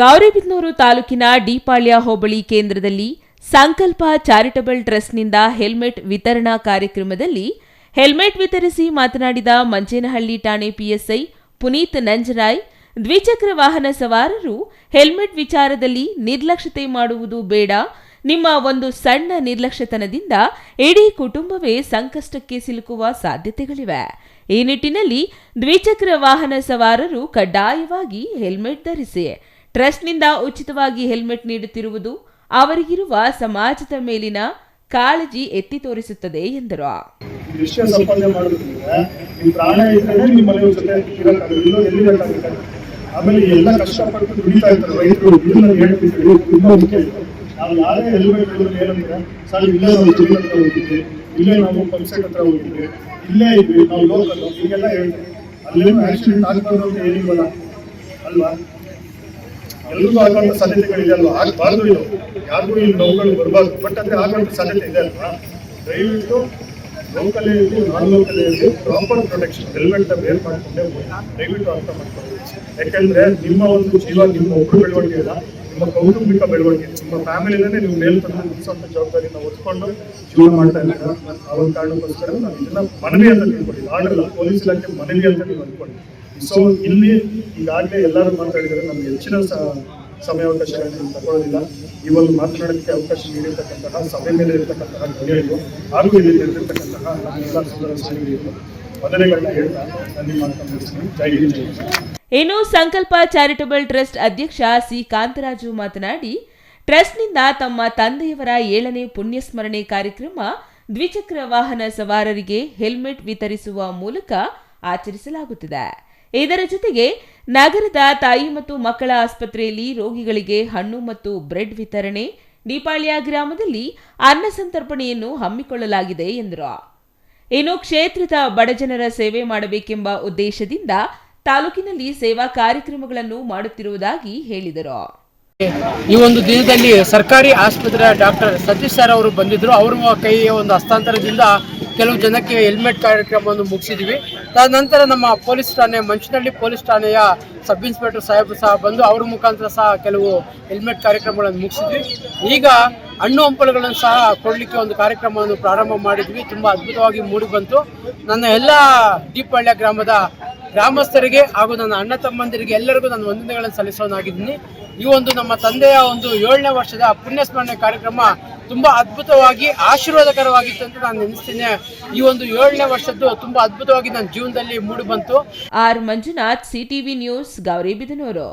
ಗೌರಿಬಿದನೂರು ತಾಲೂಕಿನ ಡಿಪಾಳ್ಯ ಹೋಬಳಿ ಕೇಂದ್ರದಲ್ಲಿ ಸಂಕಲ್ಪ ಚಾರಿಟಬಲ್ ಟ್ರಸ್ಟ್ನಿಂದ ಹೆಲ್ಮೆಟ್ ವಿತರಣಾ ಕಾರ್ಯಕ್ರಮದಲ್ಲಿ ಹೆಲ್ಮೆಟ್ ವಿತರಿಸಿ ಮಾತನಾಡಿದ ಮಂಚೇನಹಳ್ಳಿ ಠಾಣೆ ಪಿಎಸ್ಐ ಪುನೀತ್ ನಂಜರಾಯ್, ದ್ವಿಚಕ್ರ ವಾಹನ ಸವಾರರು ಹೆಲ್ಮೆಟ್ ವಿಚಾರದಲ್ಲಿ ನಿರ್ಲಕ್ಷ್ಯತೆ ಮಾಡುವುದು ಬೇಡ, ನಿಮ್ಮ ಒಂದು ಸಣ್ಣ ನಿರ್ಲಕ್ಷ್ಯತನದಿಂದ ಇಡೀ ಕುಟುಂಬವೇ ಸಂಕಷ್ಟಕ್ಕೆ ಸಿಲುಕುವ ಸಾಧ್ಯತೆಗಳಿವೆ. ಈ ನಿಟ್ಟಿನಲ್ಲಿ ದ್ವಿಚಕ್ರ ವಾಹನ ಸವಾರರು ಕಡ್ಡಾಯವಾಗಿ ಹೆಲ್ಮೆಟ್ ಧರಿಸಿ ಟ್ರಸ್ಟ್ನಿಂದ ಉಚಿತವಾಗಿ ಹೆಲ್ಮೆಟ್ ನೀಡುತ್ತಿರುವುದು ಅವರಿಗಿರುವ ಸಮಾಜದ ಮೇಲಿನ ಕಾಳಜಿ ಎತ್ತಿ ತೋರಿಸುತ್ತದೆ ಎಂದರು. ಆಮೇಲೆ ಎಲ್ಲ ಕಷ್ಟಪಟ್ಟು ದುಡಿತಾ ಇರ್ತಾರೆ ರೈತರು, ಇದನ್ನ ಹೇಳ್ತಿದ್ರು ತುಂಬಾ ಮುಖ್ಯ. ನಾವು ಯಾರೇ ಹೆಲ್ಮೆಟ್ ಹೇಳಿದ್ರೆ ಏನಂದ್ರೆ, ಸರ್, ಇಲ್ಲೇ ನಾವು ಜಿಲ್ಲೆ ಹತ್ರ ಹೋಗಿದ್ವಿ, ಇಲ್ಲೇ ನಾವು ಪಂಚಾಯತ್ ಹತ್ರ ಹೋಗಿದ್ವಿ, ಇಲ್ಲೇ ಇದ್ವಿ, ನಾವು ಲೋಕಲ್ ಹೀಗೆಲ್ಲ ಹೇಳ್ತೀವಿ ಅಲ್ಲೇನು ಆಕ್ಸಿಡೆಂಟ್ ಆಗ್ಬಾರ್ದು ಅಂತ ಏನಿಲ್ವಲ್ಲ ಅಲ್ವಾ? ಎಲ್ರಿಗೂ ಆಗುವಂತ ಸಾಧ್ಯತೆಗಳಿದೆ ಅಲ್ವಾ? ಆಗ್ಬಾರ್ದು ಇದು ಯಾರಿಗೂ ಇಲ್ಲಿ ನೋವುಗಳು ಬರಬಾರ್ದು. ಬಟ್ ಅಂದ್ರೆ ಆಗುವಂತ ಸಾಧ್ಯತೆ ಇದೆ ಅಲ್ವಾ? ದಯವಿಟ್ಟು ಲೋಕಲ್ ಇರಲಿ ನಾನ್ ಲೋಕಲ್ ಇರಲಿ ಪ್ರಾಪರ್ ಪ್ರೊಟೆಕ್ಷನ್ ಹೆಲ್ಮೆಟ್ ವೇರ್ ಮಾಡ್ಕೊಂಡೆ. ದಯವಿಟ್ಟು ಅರ್ಥ ಮಾಡ್ಕೊಳ್ಳಿ. ಯಾಕಂದ್ರೆ ನಿಮ್ಮ ಒಂದು ಜೀವ, ನಿಮ್ಮ ಒಬ್ಬರು ಬೆಳವಣಿಗೆ ಇಲ್ಲ. ನಿಮ್ಮ ಕೌಟುಂಬಿಕ ಬೆಳವಣಿಗೆ ನಿಮ್ಮ ಫ್ಯಾಮಿಲಿನೇ ನೀವು ಮೇಲೆ ತಂದು ಜವಾಬ್ದಾರಿಯನ್ನು ಜವಾಬ್ದಾರಿನ ಹೊತ್ಕೊಂಡು ಜೀವನ ಮಾಡ್ತಾ ಇಲ್ಲ ಆ ಒಂದು ಕಾರಣಕ್ಕೋಸ್ಕರ ನಾನು ಇದನ್ನ ಮನವಿ ಅಂತ ತಿಳ್ಕೊಳ್ಳಿ ಆರ್ಡರ್ ಪೊಲೀಸ್ ಇಲಾಖೆ ಮನವಿ ಅಂತ ನೀವು ಅನ್ಕೊಳ್ಳಿ ಸೊ ಇಲ್ಲಿ ಈಗಾಗಲೇ ಎಲ್ಲರೂ ಮಾತಾಡಿದರೆ ನಮ್ಗೆ ಹೆಚ್ಚಿನ ಸಮಯಾವಕಾಶಗಳನ್ನು ತಗೊಳ್ಳೋದಿಲ್ಲ. ಈ ಒಂದು ಮಾತನಾಡೋದಕ್ಕೆ ಅವಕಾಶ ನೀಡಿರ್ತಕ್ಕಂತಹ, ಸಭೆ ಮೇಲೆ ಇರತಕ್ಕಂತಹ ಗಣ್ಯರು ಹಾಗೂ ಇಲ್ಲಿ ಇರತಕ್ಕಂತಹ ಎಲ್ಲ ಸೋದರ ಸಹೋದರಿಯರು ಮೊದಲೇಗಳನ್ನ ಹೇಳ್ತಾ ನನ್ನ ಮಾತನ್ನು ಮುಗಿಸ್ತೀನಿ ಜೈ ಹಿಂದ್. ಇನ್ನು ಸಂಕಲ್ಪ ಚಾರಿಟಬಲ್ ಟ್ರಸ್ಟ್ ಅಧ್ಯಕ್ಷ ಸಿ. ಕಾಂತರಾಜು ಮಾತನಾಡಿ, ಟ್ರಸ್ಟ್ನಿಂದ ತಮ್ಮ ತಂದೆಯವರ ಏಳನೇ ಪುಣ್ಯಸ್ಮರಣೆ ಕಾರ್ಯಕ್ರಮ ದ್ವಿಚಕ್ರ ವಾಹನ ಸವಾರರಿಗೆ ಹೆಲ್ಮೆಟ್ ವಿತರಿಸುವ ಮೂಲಕ ಆಚರಿಸಲಾಗುತ್ತಿದೆ. ಇದರ ಜೊತೆಗೆ ನಗರದ ತಾಯಿ ಮತ್ತು ಮಕ್ಕಳ ಆಸ್ಪತ್ರೆಯಲ್ಲಿ ರೋಗಿಗಳಿಗೆ ಹಣ್ಣು ಮತ್ತು ಬ್ರೆಡ್ ವಿತರಣೆ ದೀಪಾಳಿಯ ಗ್ರಾಮದಲ್ಲಿ ಅನ್ನ ಸಂತರ್ಪಣೆಯನ್ನು ಹಮ್ಮಿಕೊಳ್ಳಲಾಗಿದೆ ಎಂದರು. ಇನ್ನು ಕ್ಷೇತ್ರದ ಬಡಜನರ ಸೇವೆ ಮಾಡಬೇಕೆಂಬ ಉದ್ದೇಶದಿಂದ ತಾಲೂಕಿನಲ್ಲಿ ಸೇವಾ ಕಾರ್ಯಕ್ರಮಗಳನ್ನು ಮಾಡುತ್ತಿರುವುದಾಗಿ ಹೇಳಿದರು. ಈ ಒಂದು ದಿನದಲ್ಲಿ ಸರ್ಕಾರಿ ಆಸ್ಪತ್ರೆ ಡಾಕ್ಟರ್ ಸತೀಶ್ ಸರ್ ಅವರು ಬಂದಿದ್ದರು ಅವರ ಕೈಯ ಒಂದು ಹಸ್ತಾಂತರದಿಂದ ಕೆಲವು ಜನಕ್ಕೆ ಹೆಲ್ಮೆಟ್ ಕಾರ್ಯಕ್ರಮವನ್ನು ಮುಗಿಸಿದ್ವಿ. ತದನಂತರ ನಮ್ಮ ಪೊಲೀಸ್ ಠಾಣೆ ಮಂಚನಹಳ್ಳಿ ಪೊಲೀಸ್ ಠಾಣೆಯ ಸಬ್ ಇನ್ಸ್ಪೆಕ್ಟರ್ ಸಾಹೇಬರು ಸಹ ಬಂದು ಅವ್ರ ಮುಖಾಂತರ ಸಹ ಕೆಲವು ಹೆಲ್ಮೆಟ್ ಕಾರ್ಯಕ್ರಮಗಳನ್ನು ಮುಗಿಸಿದ್ವಿ. ಈಗ ಹಣ್ಣು ಹಂಪಲುಗಳನ್ನು ಸಹ ಕೊಡಲಿಕ್ಕೆ ಒಂದು ಕಾರ್ಯಕ್ರಮವನ್ನು ಪ್ರಾರಂಭ ಮಾಡಿದ್ವಿ. ತುಂಬ ಅದ್ಭುತವಾಗಿ ಮೂಡಿ ಬಂತು. ನನ್ನ ಎಲ್ಲ ದೀಪಳ್ಯ ಗ್ರಾಮದ ಗ್ರಾಮಸ್ಥರಿಗೆ ಹಾಗೂ ನನ್ನ ಅಣ್ಣ ತಮ್ಮಂದಿರಿಗೆ ಎಲ್ಲರಿಗೂ ನಾನು ವಂದನೆಗಳನ್ನು ಸಲ್ಲಿಸೋನಾಗಿದ್ದೀನಿ. ಈ ಒಂದು ನಮ್ಮ ತಂದೆಯ ಒಂದು ಏಳನೇ ವರ್ಷದ ಪುಣ್ಯಸ್ಮರಣೆ ಕಾರ್ಯಕ್ರಮ ತುಂಬಾ ಅದ್ಭುತವಾಗಿ ಆಶೀರ್ವಾದಕರವಾಗಿತ್ತು ಅಂತ ನಾನು ನೆನೆಸ್ತೇನೆ. ಈ ಒಂದು ಏಳನೇ ವರ್ಷದ್ದು ತುಂಬಾ ಅದ್ಭುತವಾಗಿ ನನ್ನ ಜೀವನದಲ್ಲಿ ಮೂಡಿ ಬಂತು R Manjunath CTV news Gauribidanur